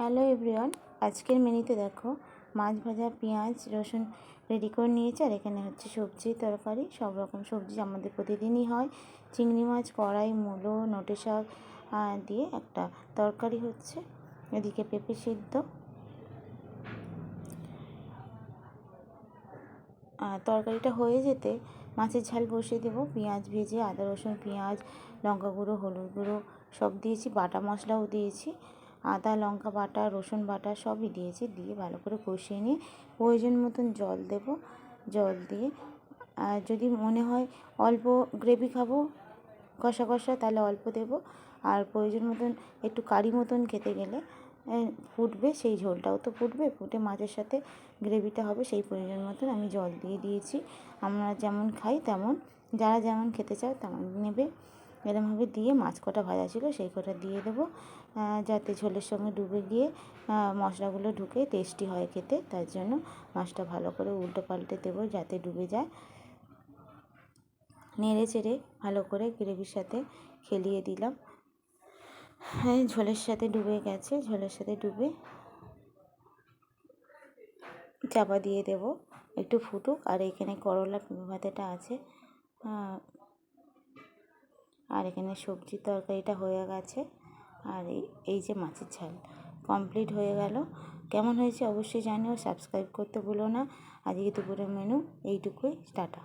Hello everyone আজকের মেনুতে দেখো, মাছ ভাজা, পেঁয়াজ, রসুন রেডি করে নিয়েছি, আর এখানে হচ্ছে সবজি, তরকারি, সব রকম সবজি আমাদের প্রতিদিনই হয়। চিংড়ি মাছ, কড়াই, মূলো, নোটে শাক দিয়ে একটা তরকারি হচ্ছে। এদিকে পেঁপে সিদ্ধ। তরকারিটা হয়ে যেতে মাছের ঝাল বসিয়ে দেবো। পেঁয়াজ ভেজে, আদা, রসুন, পেঁয়াজ, লঙ্কা গুঁড়ো, হলুদ গুঁড়ো সব দিয়েছি, বাটা মশলাও দিয়েছি। আদা, লঙ্কা বাটা, রসুন বাটা সবই দিয়েছি। দিয়ে ভালো করে কষিয়ে নিয়ে প্রয়োজন মতন জল দেব। জল দিয়ে, আর যদি মনে হয় অল্প গ্রেভি খাব, কষা কষা, তাহলে অল্প দেব। আর প্রয়োজন মতন একটু কারি মতন খেতে গেলে ফুটবে সেই ঝোলটাও তো ফুটবে। ফুটে মাছের সাথে গ্রেভিটা হবে, সেই প্রয়োজন মতন আমি জল দিয়ে দিয়েছি। আমরা যেমন খাই তেমন, যারা যেমন খেতে চাও তেমন নেবে। এরমভাবে দিয়ে মাছ কটা ভাজা ছিল সেই কটা দিয়ে দেবো। যাতে ঝোলের সঙ্গে ডুবে গিয়ে মশলাগুলো ঢুকে টেস্টি হয় খেতে। তার জন্য মাছটা ভালো করে উল্টো পাল্টে দেবো যাতে ডুবে যায়। নেড়ে চেড়ে ভালো করে গ্রেভির সাথে খেলিয়ে দিলাম। হ্যাঁ ঝোলের সাথে ডুবে গেছে, ঝোলের সাথে ডুবে চাপা দিয়ে দেব। একটু ফুটুক, আর এখানে করলা ভাতেটা আছে। আর এখানে সবজির তরকারিটা হয়ে গেছে। আর এই এই যে মাছের ঝাল কমপ্লিট হয়ে গেল। কেমন হয়েছে অবশ্যই জানিও সাবস্ক্রাইব করতে ভুলো না। আজকে দুপুরের মেনু এইটুকুই, টাটা।